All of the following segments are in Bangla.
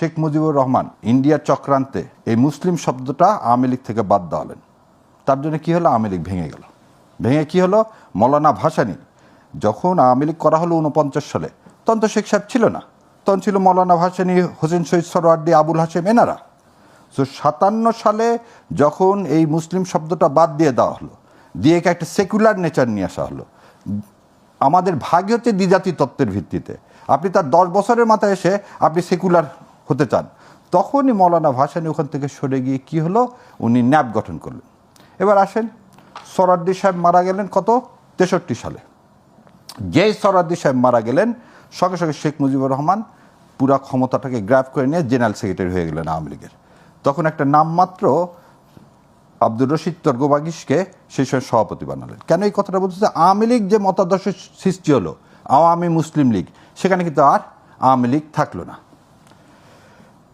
শেখ মুজিবুর রহমান ইন্ডিয়ার চক্রান্তে এই মুসলিম শব্দটা আওয়ামী লীগ থেকে বাদ দেওয়ালেন তার জন্য কী হলো? আওয়ামী লীগ ভেঙে গেল। ভেঙে কি হলো? মৌলানা ভাসানি যখন আওয়ামী লীগ করা হলো উনপঞ্চাশ সালে, তখন তো শেখ সাহেব ছিল না। তখন ছিল মৌলানা ভাসানি, হোসেন শহীদ সরোয়ার্দি আবুল হাসেম এনারা। তো সাতান্ন সালে যখন এই মুসলিম শব্দটা বাদ দিয়ে দেওয়া হলো, দিয়ে একে একটা সেকুলার নেচার নিয়ে আসা হলো। আমাদের ভাগই হচ্ছে দ্বিজাতি তত্ত্বের ভিত্তিতে। আপনি তার দশ বছরের মাথায় এসে আপনি সেকুলার হতে চান। তখনই মৌলানা ভাসানি ওখান থেকে সরে গিয়ে কি হলো? উনি ন্যাপ গঠন করলেন। এবার আসেন, সরাদ্দি সাহেব মারা গেলেন কত? তেষট্টি সালে। যেই সরাদ্দি সাহেব মারা গেলেন, সঙ্গে সঙ্গে শেখ মুজিবুর রহমান পুরা ক্ষমতাটাকে গ্র্যাপ করে নিয়ে জেনারেল সেক্রেটারি হয়ে গেলেন আওয়ামী লীগের। তখন একটা নামমাত্র আব্দুর রশিদ তর্গবাগিসকে সেই সময় সভাপতি বানালেন। কেন এই কথাটা বলতেছে আওয়ামী লীগ যে মতাদর্শ সৃষ্টি হলো, আওয়ামী মুসলিম লীগ, সেখানে কিন্তু আর আওয়ামী লীগ থাকল না।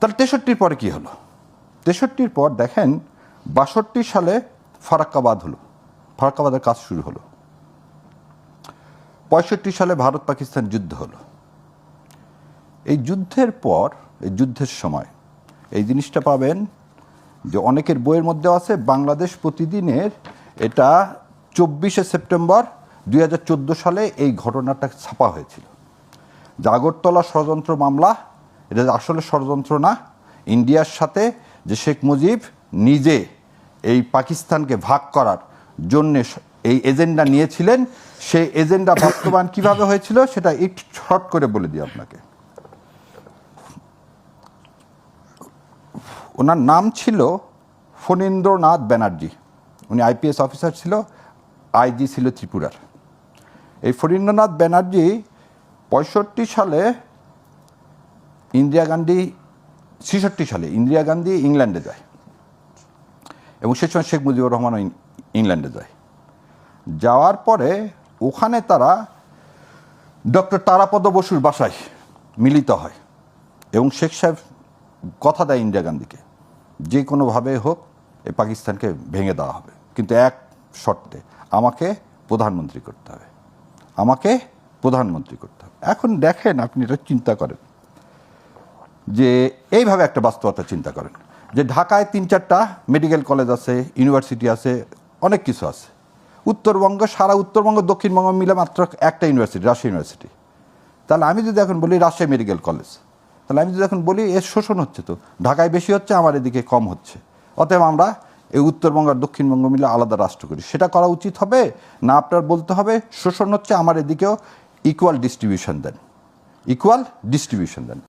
তাহলে তেষট্টির পরে কি হলো? তেষট্টির পর দেখেন বাষট্টি সালে ফারাক্কাবাদ হলো। ফারাক্কাবাদের কাজ শুরু হলো। পঁয়ষট্টি সালে ভারত পাকিস্তান যুদ্ধ হলো। এই যুদ্ধের পর, এই যুদ্ধের সময়, এই জিনিসটা পাবেন যে অনেকের বইয়ের মধ্যে আছে, বাংলাদেশ প্রতিদিনের এটা চব্বিশে সেপ্টেম্বর দুই হাজার চোদ্দ সালে এই ঘটনাটা ছাপা হয়েছিল। জাগরতলা ষড়যন্ত্র মামলা এটা আসলে ষড়যন্ত্র না। ইন্ডিয়ার সাথে যে শেখ মুজিব নিজে এই পাকিস্তানকে ভাগ করার জন্যে এই এজেন্ডা নিয়েছিলেন, সেই এজেন্ডা বাস্তবায়ন কীভাবে হয়েছিল সেটা একটু শর্ট করে বলে দিই আপনাকে। ওনার নাম ছিল ফণীন্দ্রনাথ ব্যানার্জি। উনি আইপিএস অফিসার ছিল, আইজি ছিল ত্রিপুরার। এই ফণীন্দ্রনাথ ব্যানার্জি পঁয়ষট্টি সালে ইন্দিরা গান্ধী ছেষট্টি সালে ইন্দিরা গান্ধী ইংল্যান্ডে যায় এবং সে সময় শেখ মুজিবুর রহমানও ইংল্যান্ডে যায়। যাওয়ার পরে ওখানে তারা ডক্টর তারাপদ বসুর বাসায় মিলিত হয় এবং শেখ সাহেব কথা দেয় ইন্দিরা গান্ধীকে, যে কোনোভাবে হোক, এ পাকিস্তানকে ভেঙে দেওয়া হবে। কিন্তু এক শর্তে, আমাকে প্রধানমন্ত্রী করতে হবে। আমাকে প্রধানমন্ত্রী করতে হবে। এখন দেখেন আপনি এটা চিন্তা করেন। যে এইভাবে একটা বাস্তবতা চিন্তা করেন। যে ঢাকায় তিন চারটা মেডিকেল কলেজ আছে, ইউনিভার্সিটি আছে, অনেক কিছু আছে। উত্তরবঙ্গ, সারা উত্তরবঙ্গ, দক্ষিণবঙ্গ মিলে মাত্র একটা ইউনিভার্সিটি, রাজশাহী ইউনিভার্সিটি। তাহলে আমি যদি এখন বলি রাজশাহী মেডিকেল কলেজ, তাহলে আমি যদি এখন বলি এর শোষণ হচ্ছে তো, ঢাকায় বেশি হচ্ছে, আমার এদিকে কম হচ্ছে। অতএব আমরা এই উত্তরবঙ্গ আর দক্ষিণবঙ্গ মিলে আলাদা রাষ্ট্র করি। সেটা করা উচিত হবে, না আপনার বলতে হবে, শোষণ হচ্ছে আমার এদিকেও ইকুয়াল ডিস্ট্রিবিউশন দেন। ইকুয়াল ডিস্ট্রিবিউশন দেন।